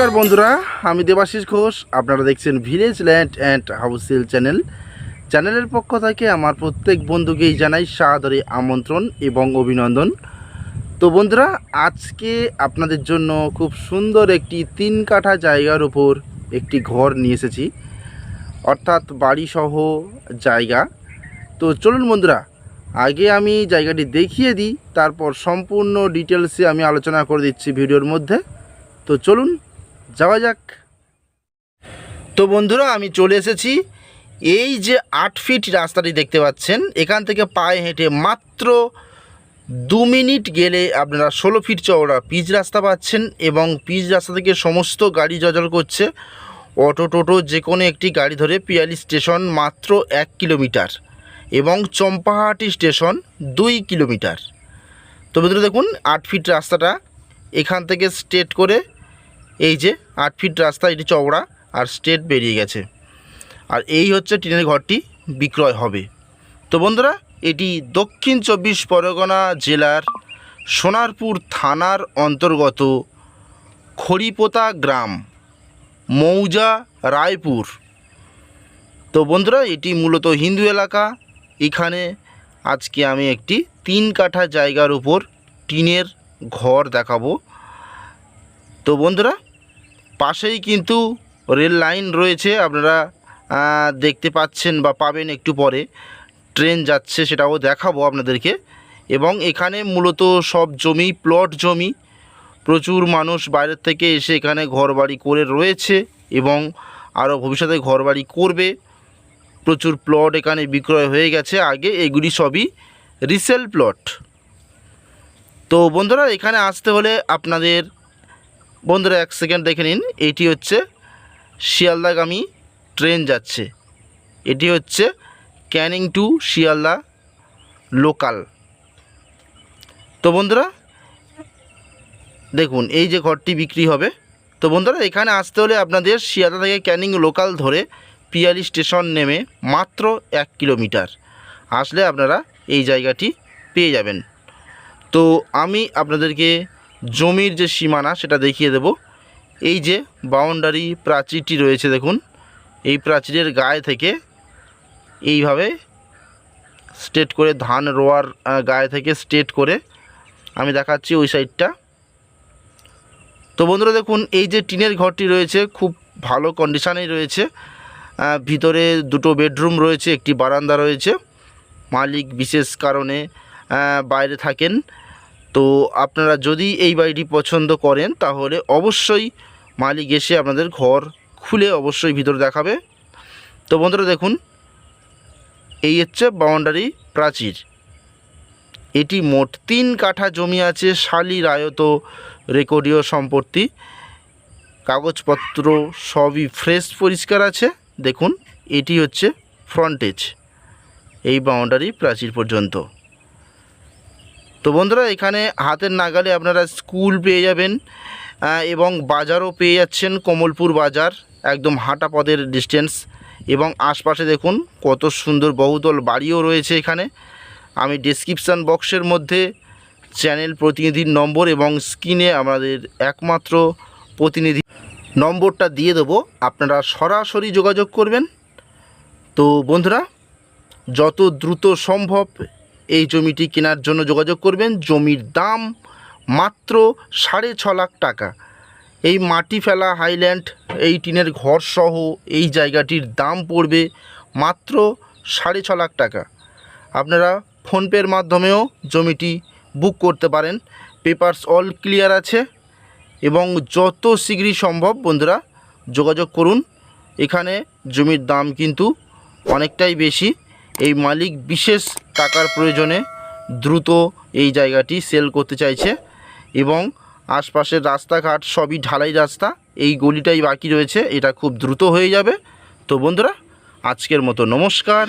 নমস্কার বন্ধুরা, আমি দেবাশিস ঘোষ। আপনারা দেখছেন village land and house channel চ্যানেলের পক্ষ থেকে আমার প্রত্যেক বন্ধুকেই জানাই সাদরে আমন্ত্রণ এবং অভিনন্দন। তো বন্ধুরা, আজকে আপনাদের জন্য খুব সুন্দর একটি তিন কাঠা জায়গার উপর একটি ঘর নিয়ে এসেছি। অর্থাৎ বাড়িসহ জায়গা। তো চলুন বন্ধুরা, আগে আমি জায়গাটি দেখিয়ে দিই, তারপর সম্পূর্ণ ডিটেলসে আমি আলোচনা করে দিচ্ছি ভিডিওর মধ্যে। তো চলুন যাওয়া যাক। তো বন্ধুরা, আমি চলে এসেছি। এই যে আট ফিট রাস্তাটি দেখতে পাচ্ছেন, এখান থেকে পায়ে হেঁটে মাত্র দু মিনিট গেলে আপনারা ষোলো ফিট চওড়া পিচ রাস্তা পাচ্ছেন এবং পিচ রাস্তা থেকে সমস্ত গাড়ি জজল করছে। অটো টোটো যে কোনো একটি গাড়ি ধরে পিয়ালি স্টেশন মাত্র এক কিলোমিটার এবং চম্পাহাটি স্টেশন দুই কিলোমিটার। তো বন্ধুরা, দেখুন, আট ফিট রাস্তাটা এখান থেকে স্ট্রেট করে এই যে আট ফিট রাস্তা, এটি চওড়া আর স্ট্রেট বেরিয়ে গেছে। আর এই হচ্ছে টিনের ঘরটি, বিক্রয় হবে। তো বন্ধুরা, এটি দক্ষিণ চব্বিশ পরগনা জেলার সোনারপুর থানার অন্তর্গত খড়িপোতা গ্রাম, মৌজা, রায়পুর। তো বন্ধুরা, এটি মূলত হিন্দু এলাকা। এখানে আজকে আমি একটি তিন কাঠা জায়গার উপর টিনের ঘর দেখাবো। তো বন্ধুরা পাশেই কিন্তু রেল লাইন রয়েছে, আপনারা দেখতে পাচ্ছেন বা পাবেন একটু পরে। ট্রেন যাচ্ছে, সেটাও দেখাবো আপনাদেরকে। এবং এখানে মূলত সব জমি, প্লট জমি, প্রচুর মানুষ বাইরের থেকে এসে এখানে ঘরবাড়ি করে রয়েছে এবং আরও ভবিষ্যতে ঘরবাড়ি করবে। প্রচুর প্লট এখানে বিক্রয় হয়ে গেছে, আগে এগুলি সবই রিসেল প্লট তো বন্ধুরা, এখানে আসতে হলে আপনাদের বন্ধুরা, এক সেকেন্ড দেখে নিন। এটি হচ্ছে শিয়ালদাগামী ট্রেন যাচ্ছে। এটি হচ্ছে ক্যানিং টু শিয়ালদা লোকাল। তো বন্ধুরা, দেখুন, এই যে ঘরটি বিক্রি হবে। তো বন্ধুরা, এখানে আসতে হলে আপনাদের শিয়ালদা থেকে ক্যানিং লোকাল ধরে পিয়ালি স্টেশন নেমে মাত্র এক কিলোমিটার। আসলে আপনারা এই জায়গাটি পেয়ে যাবেন। তো আমি আপনাদেরকে জমির যে সীমানা, সেটা দেখিয়ে দেব। এই যে বাউন্ডারি প্রাচীরটি রয়েছে, দেখুন। এই প্রাচীরের গায়ে থেকে এইভাবে স্টেট করে, ধান রোয়ার গায়ে থেকে স্টেট করে আমি দেখাচ্ছি ওই সাইডটা। তো বন্ধুরা, দেখুন, এই যে টিনের ঘরটি রয়েছে, খুব ভালো কন্ডিশানেই রয়েছে। ভিতরে দুটো বেডরুম রয়েছে, একটি বারান্দা রয়েছে। মালিক বিশেষ কারণে বাইরে থাকেন। তো আপনারা যদি এই বাড়িটি পছন্দ করেন, তাহলে অবশ্যই মালিক এসে আপনাদের ঘর খুলে অবশ্যই ভিতর দেখাবে। তো বন্ধুরা দেখুন, এই হচ্ছে বাউন্ডারি প্রাচীর। এটি মোট তিন কাঠা জমি আছে, শালি, রায়ত, রেকর্ডীয় সম্পত্তি। কাগজপত্র সবই ফ্রেশ পরিষ্কার আছে। দেখুন, এটি হচ্ছে ফ্রন্টেজ এই বাউন্ডারি প্রাচীর পর্যন্ত। তো বন্ধুরা, এখানে হাতের নাগালে আপনারা স্কুল পেয়ে যাবেন এবং বাজারও পেয়ে যাচ্ছেন, কমলপুর বাজার, একদম হাঁটা পদের ডিস্টেন্স এবং আশপাশে দেখুন কত সুন্দর বহুতল বাড়িও রয়েছে এখানে। আমি ডিসক্রিপশান বক্সের মধ্যে চ্যানেল প্রতিনিধির নম্বর এবং স্ক্রিনে আমাদের একমাত্র প্রতিনিধি নম্বরটা দিয়ে দেবো। আপনারা সরাসরি যোগাযোগ করবেন। তো বন্ধুরা, যত দ্রুত সম্ভব এই জমিটি কেনার জন্য যোগাযোগ করবেন। জমির দাম মাত্র সাড়ে ছ লাখ টাকা। এই মাটি ফেলা হাইল্যান্ড এই টিনের ঘর সহ এই জায়গাটির দাম পড়বে মাত্র সাড়ে ছ লাখ টাকা। আপনারা ফোনপের মাধ্যমেও জমিটি বুক করতে পারেন। পেপারস অল ক্লিয়ার আছে এবং যত শীঘ্রই সম্ভব বন্ধুরা যোগাযোগ করুন। এখানে জমির দাম কিন্তু অনেকটাই বেশি। এই মালিক বিশেষ টাকার প্রয়োজনে দ্রুত এই জায়গাটি সেল করতে চাইছে এবং আশপাশের রাস্তাঘাট সবই ঢালাই রাস্তা। এই গলিটাই বাকি রয়েছে, এটা খুব দ্রুত হয়ে যাবে। তো বন্ধুরা, আজকের মতো নমস্কার।